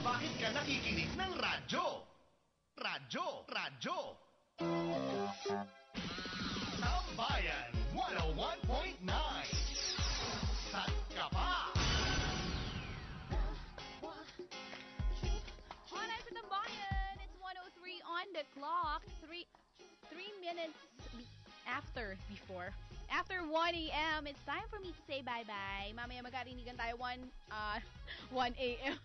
bakit ka nakikinig ng radyo. Radyo, radyo. Sambayan 101.9. Sat ka pa. Alright, sa Tambayan, it's 103 on the clock. Three, three minutes be- after, before. After 1 a.m., it's time for me to say bye-bye. Mamaya magkarinigan tayo 1, uh, 1 a.m.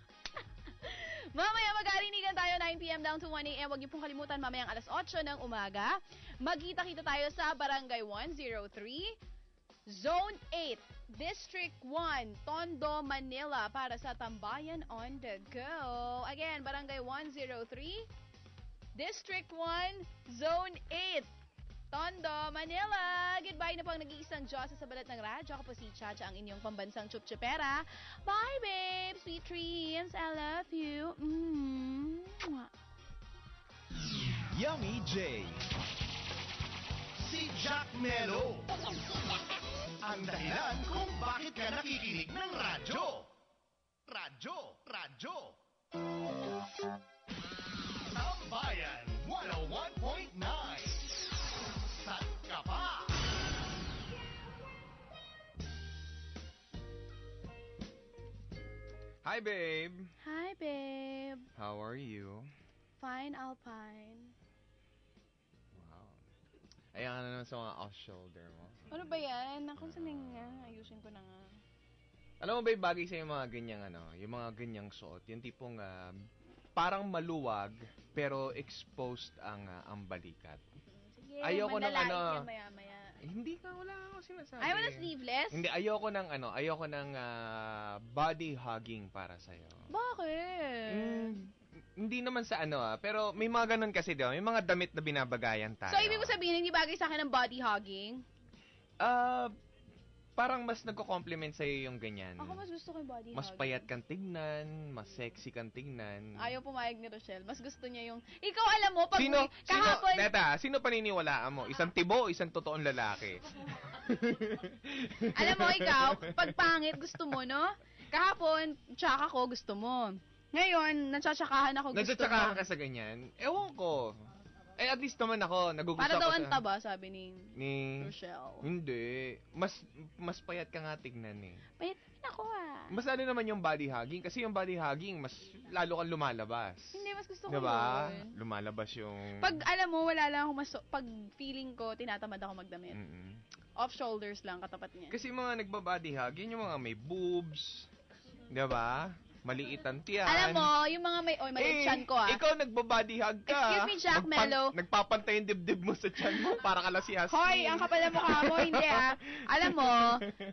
Mamaya magkarinigan tayo 9 p.m. down to 1 a.m. Huwag niyo pong kalimutan mamayang alas 8 ng umaga. Magkita-kita tayo sa Barangay 103, Zone 8, District 1, Tondo, Manila para sa Tambayan on the Go. Again, Barangay 103, District 1, Zone 8, Tondo, Manila. Goodbye na po ang nag-iisang Diyos sa balat ng radyo. Ako po si Chacha, ang inyong pambansang chupchupera. Bye, babe! Sweet dreams. I love you. Mm. Yummy J. Si Jack Mello. Ang dahilan kung bakit ka nakikinig ng radyo. Radyo, radyo. Sambayan 101.9. Sat ka pa. Hi, babe. Hi, babe. How are you? Fine, Alpine. Wow. Ayan na naman sa mga off-shoulder mo. Ano ba yan? Ako sa nga. Ayusin ko na nga. Alam mo, babe, bagay sa yung mga ganyang ano, yung mga ganyang suot. Yung tipong ah, parang maluwag, pero exposed ang, ah, ang balikat. Sige, Ayoko ng ano. yan maya-maya. Hindi ka, wala akong sinasabi. Ay, wala sleeveless? Hindi, ayoko ng ano, ayoko ng ah, body hugging para sa'yo. Bakit? Mm, hindi naman sa ano ah, pero may mga ganun kasi daw, may mga damit na binabagayan tayo. So, ibig mo sabihin, hindi bagay sa akin ng body hugging? Ah, parang mas nagko-compliment sa'yo yung ganyan. Ako mas gusto ko yung body Mas payat kang tignan, mas sexy kang tignan. Ayaw pumayag ni Rochelle. Mas gusto niya yung... Ikaw alam mo, pag Sino, sino, kahapon... Neta, sino paniniwalaan mo? Isang tibo o isang totoong lalaki? alam mo, ikaw, pag pangit gusto mo, no? Kahapon, tsaka ko gusto mo. Ngayon, natsatsakahan ako gusto mo. ka sa ganyan? Ewan ko. Eh, at least naman ako, nagugusto Para daw ang taba, sabi ni Ni... Rochelle. Hindi. Mas mas payat ka nga tignan eh. Payat din ako ah. Mas ano naman yung body hugging? Kasi yung body hugging, mas lalo kang lumalabas. Hindi, mas gusto ko Diba? yun. Lumalabas yung... Pag alam mo, wala lang ako mas... Pag feeling ko, tinatamad ako magdamit. Mm-mm. Off shoulders lang, katapat niya. Kasi yung mga nagbabody hug, yun yung mga may boobs. Diba? Maliit ang tiyan. Alam mo, yung mga may... Oy, maliit Eh, chan ko ah. Ikaw nagbabody hug ka. Excuse me, Jack Mello. Nagpapantay yung dibdib mo sa tiyan mo para ka si Hasmin. Hoy, ang kapal ng mukha mo, hindi ah. Alam mo,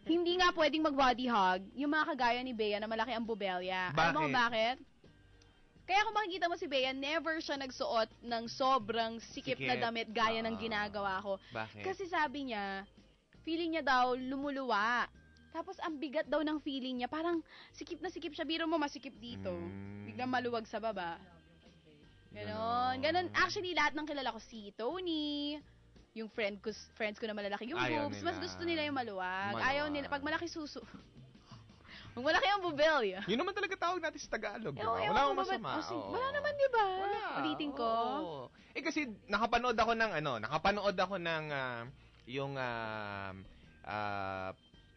hindi nga pwedeng mag-body hug yung mga kagaya ni Bea na malaki ang bubelya. Alam mo bakit? Kaya kung makikita mo si Bea, never siya nagsuot ng sobrang sikip, na Sikip. damit gaya ng Ah. ginagawa ko. Bakit? Kasi sabi niya, feeling niya daw lumuluwa. Tapos ang bigat daw ng feeling niya, parang sikip na sikip siya. Biro mo masikip dito. Mm. Biglang maluwag sa baba. Ganon. Ganon. Actually, lahat ng kilala ko, si Tony, yung friend ko, friends ko na malalaki yung Ayaw boobs, nila. mas gusto nila yung maluwag. Maluwag. Ayaw nila, pag malaki suso. Pag malaki ang bubelya. Yun naman talaga tawag natin sa Tagalog. Ewan- Diba? Wala ko akong masama. oh, oo. Wala naman, di ba? Wala. Ulitin ko. Oo. Eh kasi nakapanood ako ng ano, nakapanood ako ng ah, yung ah, ah,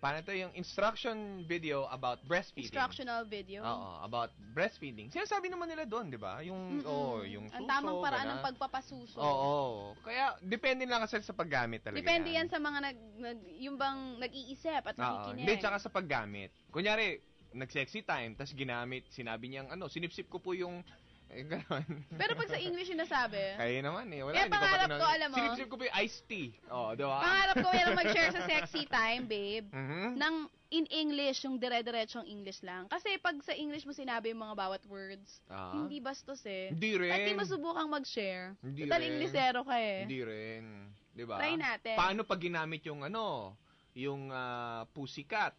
paano to yung instruction video about breastfeeding. Instructional video. Oo, about breastfeeding. Sinasabi naman nila doon, 'di ba? Yung Mm-mm. oh, yung Ang suso, tamang paraan ng pagpapasuso. Oo. Kaya depende lang kasi sa paggamit talaga. Depende yan sa mga nag, nag yung bang nag-iisip at Oo. nakikinig. Hindi, tsaka sa paggamit. Kunyari, nag-sexy time, tas ginamit, sinabi niyang, ano, sinipsip ko po yung, eh. Pero pag sa English yung nasabi, Kaya naman eh. Wala, Kaya hindi ko pa pangarap ko, alam mo? Sinipsip ko po yung iced tea. Oo, di ba? pangarap ko yan mag-share sa sexy time, babe. Mhm. Nang in English, yung dire-diretsong English lang. Kasi pag sa English mo sinabi yung mga bawat words, Ah. hindi bastos eh. Hindi rin. At di mo subukang mag-share. Hindi Total rin. Inglesero ka eh. Hindi rin. Di ba? Try natin. Paano pag ginamit yung ano, yung ah, pussycat?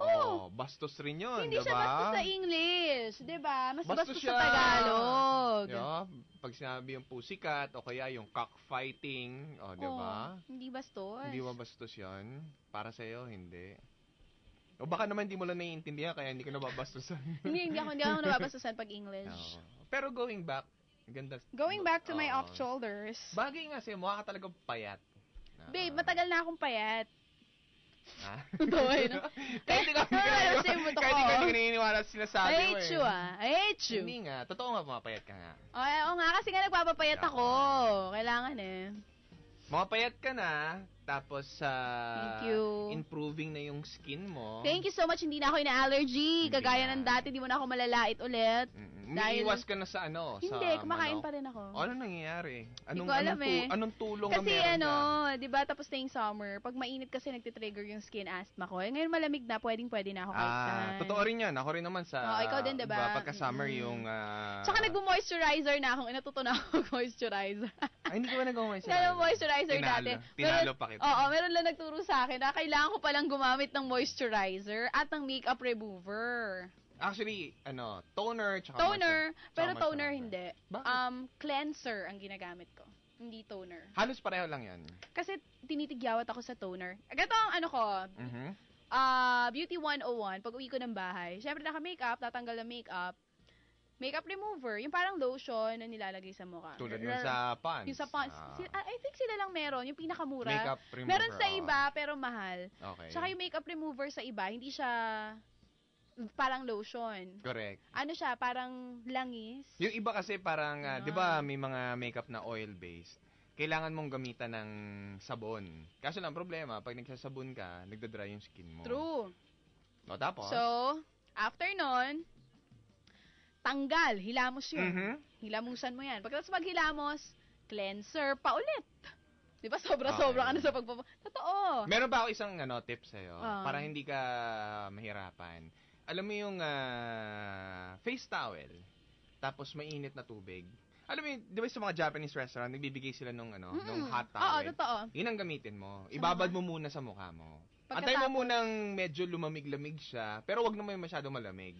Oh, bastos rin yun, Hindi di siya ba? bastos sa English, 'di ba? Mas Bastos bastos, siya. sa Tagalog. Yeah, pag sinabi yung pussycat o kaya yung cockfighting, oh, di ba? Oh, hindi bastos. Hindi ba bastos yun? Para sa'yo, hindi. O baka naman hindi mo lang naiintindihan kaya hindi ko nababastusan. hindi, hindi ako, hindi ako nababastusan pag English. Oo. Pero going back, ganda. Going back to my Oo. off shoulders. Bagay nga sa'yo, mukha ka talaga payat. Babe, matagal na akong payat. Ha? Totoo, eh, no? kahit kahit hindi ka naniniwala sa sinasabi I hate eh. you ah. I hate you. Hindi nga, totoo nga pumapayat ka nga. Oo nga, kasi nga nagpapapayat ako. Kailangan eh. Mapayat ka na, tapos ah, Thank you. improving na yung skin mo. Thank you so much. Hindi na ako ina-allergy. Hindi Kagaya na. ng dati, di mo na ako malalait ulit. Mm, Dahil- Umiiwas ka na sa ano, sa Hindi, kumakain manok. pa rin ako. Ano nangyayari? Anong, ko alam anong, tu- eh. anong tulong Kasi na meron ano, ka? 'di ba tapos na yung summer, pag mainit kasi nagte-trigger yung skin asthma ko. Eh, ngayon malamig na, pwedeng pwede na ako kahit Ah, saan. totoo rin yan. Ako rin naman sa... Oo, ikaw din, diba? Pagka-summer Mm. yung... ah, Tsaka nagmo-moisturizer na ako, natuto na ako moisturizer. Ay, hindi ko ba nag-moisturizer? Kaya moisturizer Tinalo. dati. Tinalo Meron- pa kita. Oo, meron lang nagturo sa akin na kailangan ko palang gumamit ng moisturizer at ng makeup remover. Actually, ano, toner, tsaka Toner, moisture- pero tsaka toner hindi. Bakit? Um, cleanser ang ginagamit ko. Hindi toner. Halos pareho lang yan. Kasi tinitigyawat ako sa toner. Gato ang ano ko, Mhm. ah Beauty 101, pag uwi ko ng bahay, syempre naka-makeup, tatanggal ng makeup, makeup remover, yung parang lotion na nilalagay sa mukha. Tulad nun sa pants. Yung sa pants. Ah, ah, I think sila lang meron, yung pinakamura. makeup remover. meron sa iba, pero mahal. Okay. Tsaka yung makeup remover sa iba, hindi siya parang lotion. Correct. Ano siya, parang langis. Yung iba kasi parang, ah, Ah. di ba may mga makeup na oil-based. Kailangan mong gamitan ng sabon. Kaso lang problema, pag nagsasabon ka, nagda-dry yung skin mo. True. O tapos? So, after nun, tanggal, hilamos yun. Mhm. Hilamusan mo yan. Pagkatapos maghilamos, cleanser pa ulit. Di ba sobra-sobra ka Okay. na sa pagpapa... Totoo. Meron ba ako isang ano, tip sa'yo? Ah. Para hindi ka mahirapan. Alam mo yung ah, face towel, tapos mainit na tubig. Alam mo di ba sa mga Japanese restaurant, nagbibigay sila nung, ano, nung Mm-mm. hot Oo, towel. totoo. Yun ang gamitin mo. Ibabad mo muna sa mukha mo. Antay mo Pagkatapos- munang medyo lumamig-lamig siya, pero wag naman masyado malamig.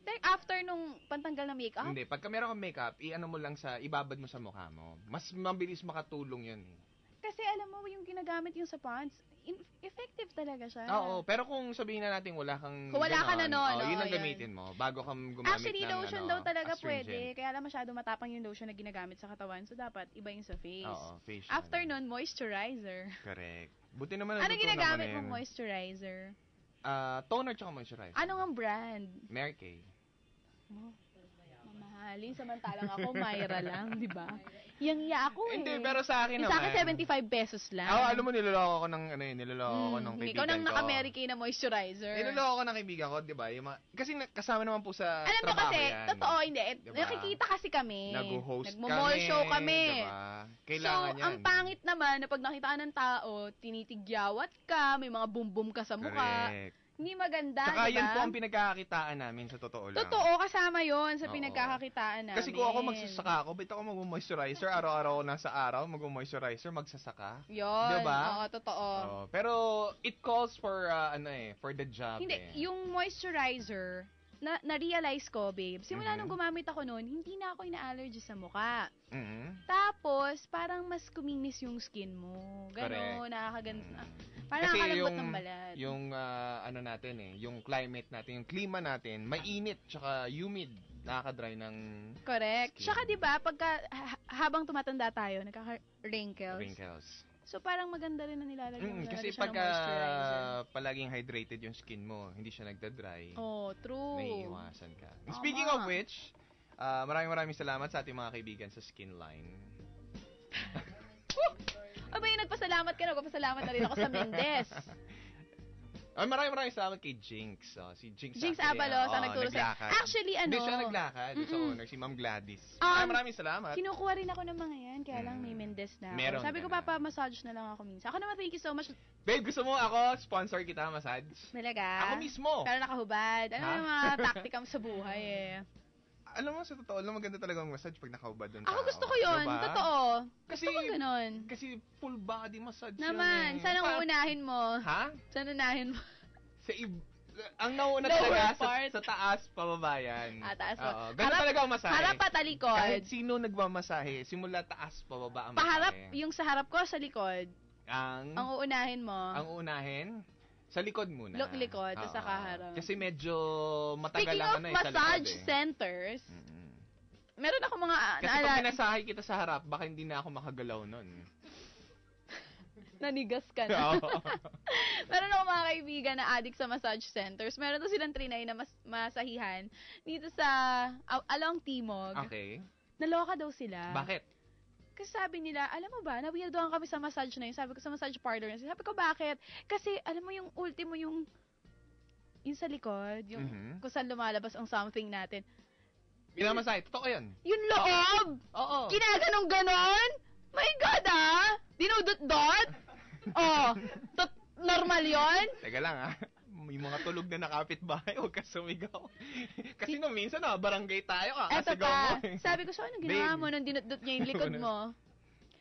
Then, after nung pantanggal ng makeup, Hindi, pagka meron kang makeup, i-ano mo lang sa, ibabad mo sa mukha mo. Mas mabilis makatulong yun eh. kasi alam mo yung ginagamit yung sa pants, in- effective talaga siya. Oo, pero kung sabihin na natin wala kang Kung wala ka na nun, oh, yun oo, ang yun. gamitin mo bago ka gumamit Actually, ng lotion ano, daw talaga astringent. pwede. Kaya lang masyado matapang yung lotion na ginagamit sa katawan. So, dapat iba yung sa face. Oo, facial. After nun, moisturizer. Correct. Buti naman Ano natutunan ginagamit na mong yun. moisturizer? Ah, toner tsaka moisturizer. Ano nga brand? Mary Kay. Mo, mamahalin. Samantalang ako, Myra lang, di ba? Yang iya ako eh. Hindi, pero sa akin Yung naman. sa akin, 75 pesos lang. Oo, alam mo, niloloko ko ng, ano yun, niloloko ko Mm, ng Ikaw kaibigan nang ko. naka-Mary Kay na moisturizer. Niloloko ko ng kaibigan ko, di ba? Yung mga, kasi na- kasama naman po sa Alam mo trabaho kasi, yan. totoo, hindi. Eh, Diba? Nakikita kasi kami. Nag-host Nagmo-mall kami. show kami. Diba? Kailangan so, yan. ang pangit naman na pag nakita ka ng tao, tinitigyawat ka, may mga bumbum ka sa mukha. Correct. Hindi maganda, Tsaka diba? yan po ang pinagkakakitaan namin sa totoo lang. Totoo, kasama yon sa Oo. pinagkakakitaan namin. Kasi kung ako magsasaka ako, ba't ako mag-moisturizer? Araw-araw ako nasa araw, mag-moisturizer, magsasaka. Yun. Diba? Oo, totoo. Oh, pero it calls for uh, ano eh, for the job Hindi, eh. yung moisturizer, na, na-realize ko, babe, simula Mhm. nung gumamit ako noon, hindi na ako ina-allergy sa mukha. Mhm. Tapos, parang mas kuminis yung skin mo. Ganon, nakakaganda. Mm. Parang Kasi yung- ng balat. Yung ah, ano natin eh, yung climate natin, yung klima natin, mainit tsaka humid, nakaka-dry ng Correct. skin. Tsaka 'di ba, pagka ha- habang tumatanda tayo, nagkaka-wrinkles. wrinkles. So parang maganda rin na nilalagay, Mm, nilalagay kasi pagka palaging hydrated yung skin mo, hindi siya nagda-dry, Oh, true. naiiwasan ka. And Tama. speaking of which, ah, maraming maraming salamat sa ating mga kaibigan sa Skinline. Abay, nagpasalamat ka, nagpasalamat na rin ako sa Mendes. Ay, maraming maraming salamat kay Jinx. Oh, si Jinx, Jinx Abalos ah, ang oh, nagturo sa... Actually, ano, Hindi siya naglakad. Sa Mm-mm. owner, si Ma'am Gladys. Um, Ay, maraming salamat. kinukuha rin ako ng mga yan, kaya lang may Mm. Mendes na ako. Meron Sabi ko, na. papa-massage na lang ako minsan. Ako naman, thank you so much. Babe, gusto mo ako sponsor kita massage? Talaga. Ako mismo. Pero nakahubad. Ano yung mga taktika mo sa buhay eh. Alam mo, sa totoo lang, maganda talaga ang massage pag nakaubad doon Ako gusto ko yun. Diba? Totoo. Kasi, Gusto ko ganun. kasi full body massage Naman, yan eh. Pa- uunahin mo? Ha? Saan unahin mo? Sa ib- ang nauna Lower talaga sa, part. sa taas, pababa yan. Ah, taas. Oo, ganun Harap- talaga ang masahe. Harap at talikod. Kahit sino nagmamasahe, simula taas, pababa ang Paharap, masahe. yung sa harap ko, sa likod. Ang, Ang uunahin mo. ang unahin, Sa likod muna. Look likod, tas Oo. saka harap. Kasi medyo matagal Speaking lang of ano eh, sa massage likod eh. centers, Mm-mm. meron ako mga Kasi pag naala- pinasahay kita sa harap, baka hindi na ako makagalaw nun. nanigas ka na. Meron ako mga kaibigan na addict sa massage centers. Meron to silang trinay na mas masahihan dito sa a- along Timog. okay. Naloka daw sila. Bakit? Kasi sabi nila, alam mo ba, na-weirdoan kami sa massage na yun. Sabi ko sa massage parlor na. Sabi ko, bakit? Kasi, alam mo yung ultimo yung yung sa likod, yung Mhm. kung saan lumalabas ang something natin. Minamasahe. Totoo yun. Yung loob! Oo. Ginaganong ganon? My God, ah! Dinudot-dot? oh, tot normal yon? Teka lang ah. Yung mga tulog na nakapit bahay, huwag ka sumigaw. Kasi no, minsan na, barangay tayo, Eto kakasigaw pa, mo eh. sabi ko, so ano ginawa Babe. mo nung dinudot niya yung likod mo?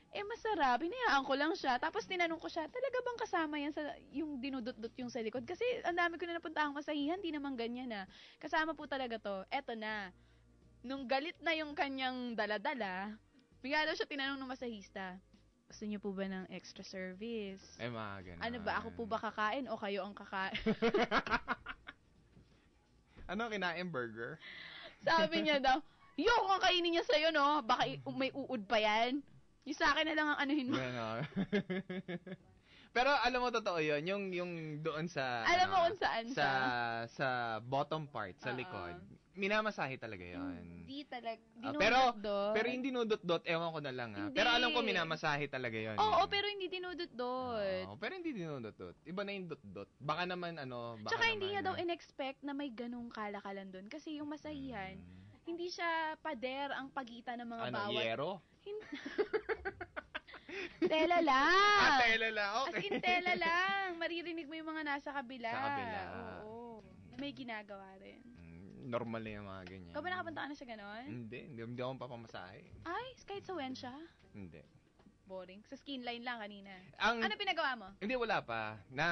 Eh, masarap. Hinayaan ko lang siya. Tapos tinanong ko siya, talaga bang kasama yan sa yung dinudot-dot yung sa likod? Kasi ang dami ko na napuntahang masahihan, di naman ganyan na. Kasama po talaga to. Eto na. Nung galit na yung kanyang daladala, bigla daw siya tinanong ng masahista, gusto niyo po ba ng extra service? Eh, mga ganun. Ano ba, ako po ba kakain o kayo ang kakain? ano, kinain burger? Sabi niya daw, yo, kung kainin niya sa'yo, no? Baka i- may uud pa yan. Yung sa akin na lang ang anuhin mo. Pero alam mo totoo 'yun, yung yung doon sa Alam mo ano, kung saan sa sa bottom part sa Oo. likod. Minamasahe talaga 'yon. Hindi talaga. Ah, pero- dinudot-dot. Pero hindi dinudot-dot, ewan ko na lang ha. Hindi. Pero alam ko minamasahe talaga 'yon. Oo, pero hindi dinudot-dot. Oo, pero hindi dinudot-dot. Iba na yung dot-dot. Baka naman ano, baka Tsaka hindi naman, niya daw ah, in-expect na may ganong kalakalan doon. Kasi yung masahihan, mm, hindi siya pader ang pagitan ng mga ano, bawat. yero? Hin- tela Ah, lang. tela lang. As Okay. in, tela lang. Maririnig mo yung mga nasa kabila. Sa kabila. Oo. Na may ginagawa rin. Normal na yung mga ganyan. Ikaw ba nakapunta ka na sa ganon? Hindi, hindi, hindi ako papamasahe. Ay, kahit sa Wensha? Hindi. Boring. Sa skin line lang kanina. Ang, Ano pinagawa mo? Hindi, wala pa. Na,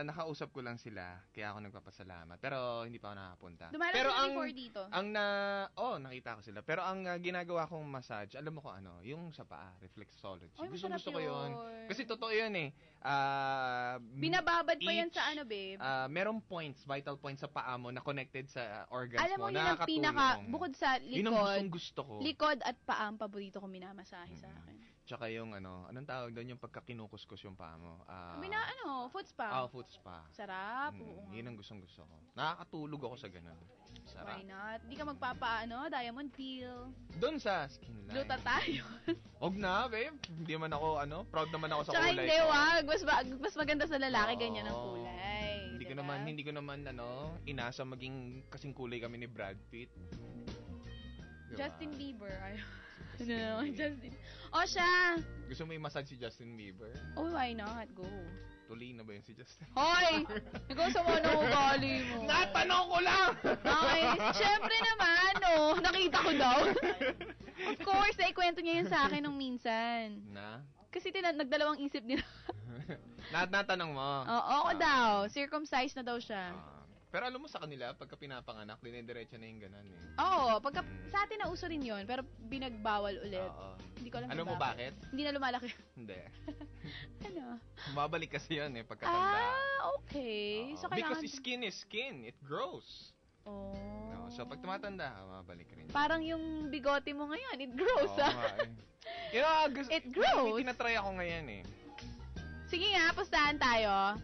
nakausap ko lang sila. Kaya ako nagpapasalamat. Pero hindi pa ako nakapunta. Dumalang Pero ang, dito. ang na, oh, nakita ko sila. Pero ang ah, ginagawa kong massage, alam mo kung ano, yung sa paa, reflexology. Ay, gusto, gusto ko yun. Kasi totoo yun eh. M- Binababad pa yan sa ano, babe. ah, merong points, vital points sa paa mo na connected sa organs Alam mo, mo. yun ang pinaka, bukod sa Yun ang likod, gusto ko. likod at paa ang paborito kong minamasahe sa Mm. akin. Tsaka yung ano, anong tawag doon yung pagkakinukuskus yung paa mo. Ah, Bina, ano, foot spa. ah, foot spa. Sarap, Mm, oo yun ang gustong gusto ko. Nakakatulog ako sa ganun. Sarap. Why not? Di ka magpapaano, diamond peel. Doon sa skin line. Gluta tayo. Huwag na, babe. Hindi man ako, ano, proud naman ako sa Tsaka kulay hindi, ko. wag. Mas, ma- mas maganda sa lalaki, Oo. ganyan ang kulay. Hindi ko diba? naman, hindi ko naman, ano, inasa maging kasing kulay kami ni Brad Pitt. Diba? Justin Bieber. Ay, Justin no, Bieber. Justin. O siya! Gusto mo i-massage si Justin Bieber? Oh, why not? Go. Tuloy na ba yun si Justin? Hoy! Ikaw sa mga ugali mo. Natanong ko lang! Okay. Siyempre naman, no. Nakita ko daw. Of course, naikwento niya yun sa akin nung minsan. na? Kasi tina- nagdalawang isip nila. Nat natanong mo? Oo, ako Ah. daw. Circumcised na daw siya. Ah. Pero alam mo sa kanila, pagka pinapanganak, dinediretso na yung ganun eh. Oo, pagka, sa atin nauso rin yun, pero binagbawal ulit. Oo. Hindi ko alam Alam kung mo bakit? Hindi na lumalaki. Hindi. ano? Babalik kasi yun eh, pagkatanda. Ah, okay. Oo. so, Because kailangan... skin is skin. It grows. Oh. No, so, pag tumatanda, mabalik rin. Parang yung bigote mo ngayon, it grows, Oo ah. nga eh. You know, gusto, It grows. May tinatry ako ngayon eh. Sige nga, pustahan tayo.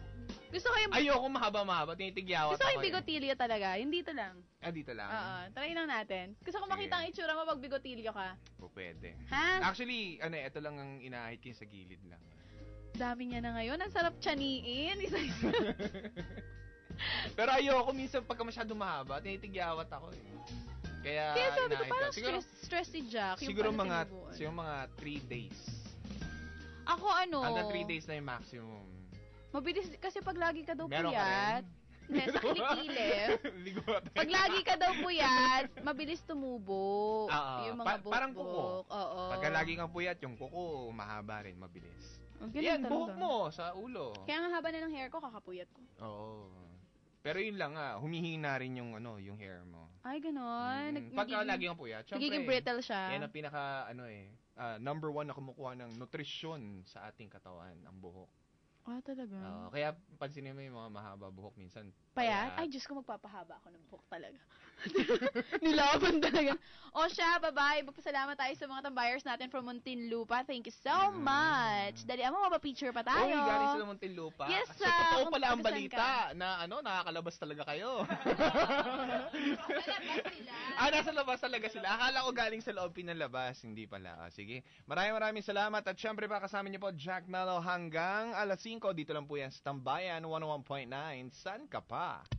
Gusto ko yung, Ayoko mahaba-mahaba, tinitigyawat gusto ko yung eh. bigotilyo talaga. Yung dito lang. Ah, dito lang. Oo, try lang natin. Gusto ko makita ang itsura mo pag bigotilyo ka. O, pwede. Ha? Actually, ano, ito lang ang inahit ko sa gilid lang. Dami niya na ngayon. Ang sarap tiyaniin. Isa-isa. Pero ayoko minsan pagka masyado mahaba, tinitigyawat ako eh. Kaya, Kaya sabi ko, parang Siguro, stress, stress si Jack. Siguro mga, siguro mga 3 days. Ako ano, Hanggang 3 days na yung maximum. Mabilis kasi pag lagi ka daw Meron puyat? Hindi, sa kilikilip. Pag lagi ka daw puyat, mabilis tumubo. Oo. yung mga Pa- parang buhok-buhok. Oo. Pagka lagi kang puyat, yung kuko, mahaba rin, mabilis. Ang Yan, talaga. buhok mo sa ulo. Kaya nga haba na ng hair ko, kakapuyat ko. Oo. Pero yun lang ah, humihina rin yung ano, yung hair mo. Ay, ganon. Mm. Nag- Pagka nagiging- lagi kang puyat, syempre. Nagiging brittle siya. Yan ang pinaka ano eh, ah, number one na kumukuha ng nutrisyon sa ating katawan, ang buhok. Ah, talaga? Oo, kaya pansinin mo yung mga mahaba buhok minsan. Payat? Ay, Diyos ko, magpapahaba ako ng buhok talaga. Nilaban talaga. O siya, bye-bye. Magpasalamat tayo sa mga tambayers natin from Muntinlupa. Thank you so Mm. much. Dali, mo, mapapicture pa tayo. Uy, galing sila Muntinlupa. Yes, so, ah, totoo kung pala ang balita na ano, nakakalabas talaga kayo. Lalabas sila. ah, nasa labas talaga sila. Akala ko galing sa loob pinalabas. Hindi pala. Ah, sige. Maraming maraming salamat. At syempre pa kasama niyo po Jack Mello hanggang alas 5. Dito lang po yan sa Tambayan 101.9. San ka pa? Aha